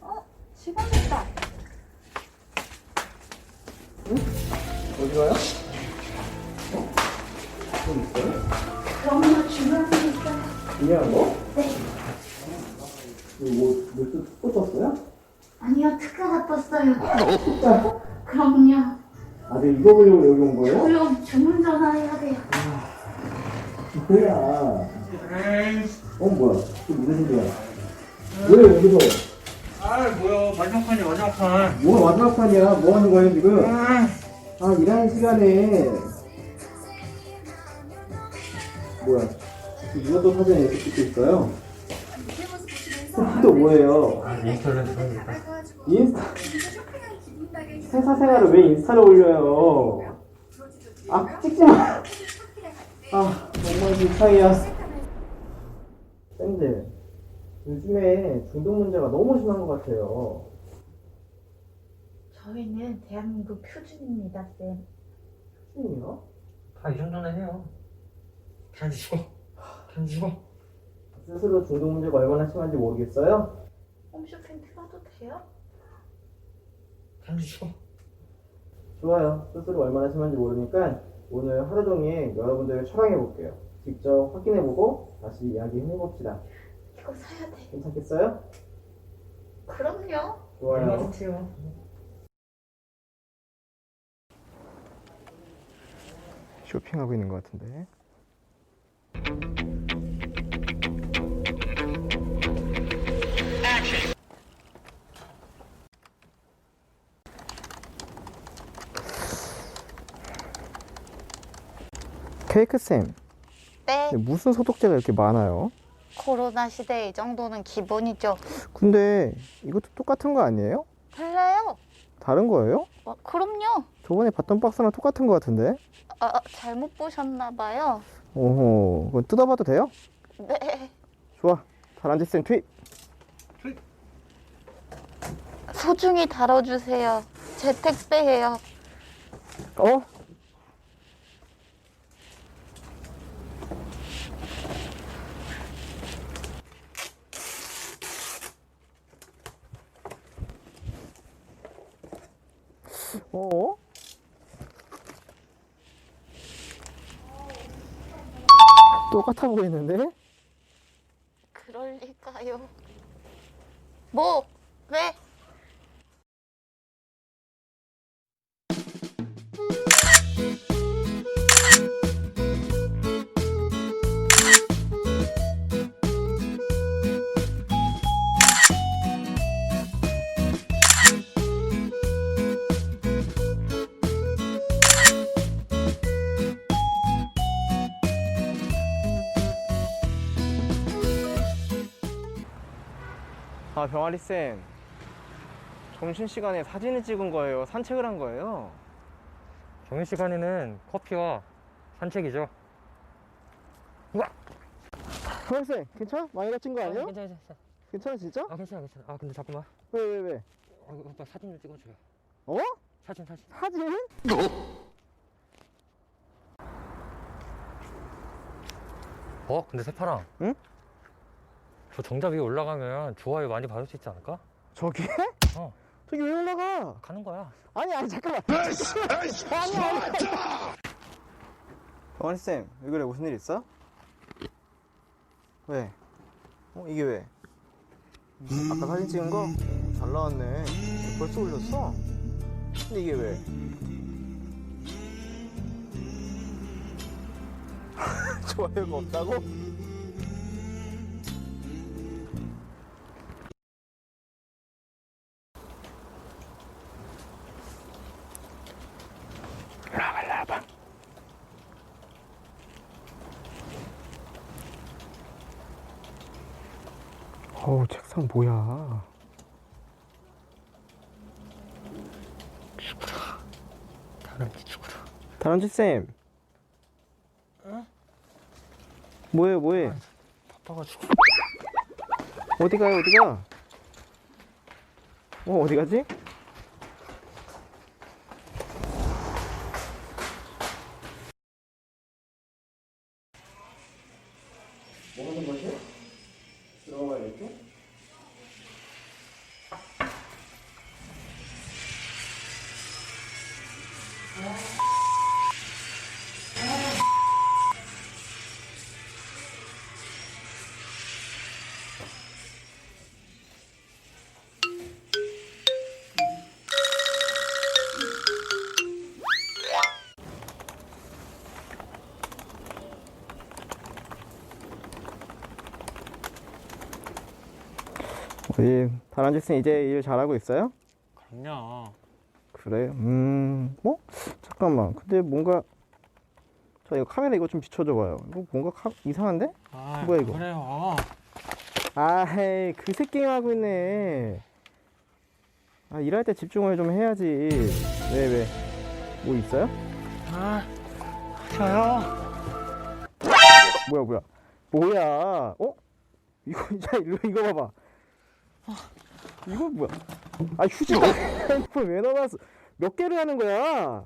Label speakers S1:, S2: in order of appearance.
S1: 어? 시간 됐다.
S2: 어디 가요? 좀 있어요?
S1: 중요한
S2: 거?
S1: 네.
S2: 이거 뭐, 떴어요?
S1: 아니요, 특가가 떴어요. 그럼요.
S2: 아, 네, 이거 보려고 여기 온 거예요?
S1: 저요, 주문 전화해야 돼요.
S2: 뭐야. 어, 뭐야. 또 무슨 소리야? 왜 여기서?
S3: 아 뭐야 마지막 판이야 마지막 판
S2: 뭐가 마지막 판이야? 뭐 하는 거예요, 지금?
S3: 아,
S2: 아, 일하는 시간에. 뭐야. 누가 또 사진 이렇게 찍고 있어요? 또 뭐예요?
S3: 인스타를 했습니다
S2: 인스타. 회사 생활을 왜 인스타에 올려요? 아, 찍지 마! 아, 정말 불쌍해요. 쌤들, 요즘에 중독 문제가 너무 심한 것 같아요.
S1: 저희는 대한민국 표준입니다, 쌤.
S2: 선생님이요?
S3: 다 이 정도는 해요 그냥 주고 그냥
S2: 스스로 중독 문제가 얼마나 심한지 모르겠어요?
S1: 홈쇼핑 틀어도 돼요?
S3: 그냥 주고
S2: 좋아요. 스스로 얼마나 심한지 모르니까 오늘 하루 종일 여러분들을 촬영해 볼게요. 직접 확인해 보고 다시 이야기해 봅시다.
S1: 이거 사야 돼.
S2: 괜찮겠어요?
S1: 그럼요.
S2: 좋아요.
S3: 좋지요
S2: 쇼핑하고 있는 것 같은데. 케이크 쌤,
S4: 네,
S2: 무슨 소독제가 이렇게 많아요?
S4: 코로나 시대에 이 정도는 기본이죠.
S2: 근데 이것도 똑같은 거 아니에요?
S4: 달라요.
S2: 다른 거예요?
S4: 어, 그럼요.
S2: 저번에 봤던 박스랑 똑같은 거 같은데?
S4: 아, 아, 잘못 보셨나 봐요.
S2: 오호, 그건 뜯어봐도 돼요?
S4: 네.
S2: 좋아, 다란쥐 쌤 투입.
S4: 소중히 다뤄주세요. 제 택배예요.
S2: 어? 어? 똑같아 보이는데?
S4: 그럴 리가요. 뭐? 왜?
S2: 아 병아리 쌤 점심 시간에 사진을 찍은 거예요 산책을 한 거예요
S3: 점심시간에는 커피와 산책이죠
S2: 병아리 쌤 괜찮아? 많이 다친 거 아니야?
S3: 괜찮아 괜찮아
S2: 괜찮아 진짜?
S3: 아 괜찮아 괜찮아 아 근데 잠깐만
S2: 왜 왜 왜?
S3: 아, 오빠 사진 좀 찍어줘요
S2: 어?
S3: 사진 사진
S2: 사진?
S3: 어? 근데 세파랑
S2: 응?
S3: 저 정답 위에 올라가면 좋아요 많이 받을 수 있지 않을까?
S2: 저기?
S3: 어
S2: 저기 왜 올라가?
S3: 가는 거야
S2: 아니 아니 잠깐만 아니 아니 병아리 쌤왜 그래 무슨 일 있어? 왜? 어 이게 왜? 아까 사진 찍은 거? 잘 나왔네 벌써 올렸어? 근데 이게 왜? 좋아요가 없다고? 어우 책상 뭐야?
S3: 다람쥐 죽으라.
S2: 다람쥐 쌤. 뭐해 뭐해?
S3: 바빠가지고
S2: 어디 가요 어디 가? 어 어디 가지? 우리 다란지스는 이제 일 잘하고 있어요?
S3: 그럼요.
S2: 그래? 음, 어? 잠깐만. 근데 뭔가 저 이거 카메라 이거 좀 비춰줘 봐요. 이거 뭔가 카... 이상한데?
S3: 아,
S2: 뭐야, 이거?
S3: 그래요.
S2: 아이, 그새 게임 하고 있네. 아, 일할 때 집중을 좀 해야지. 왜, 왜? 뭐 있어요?
S3: 아, 저요.
S2: 뭐야, 뭐야? 뭐야? 어? 이거, 자, 이거, 이거 봐봐. 이거 뭐야? 아, 휴지 왜 넣어놨어? 몇 개를 하는 거야?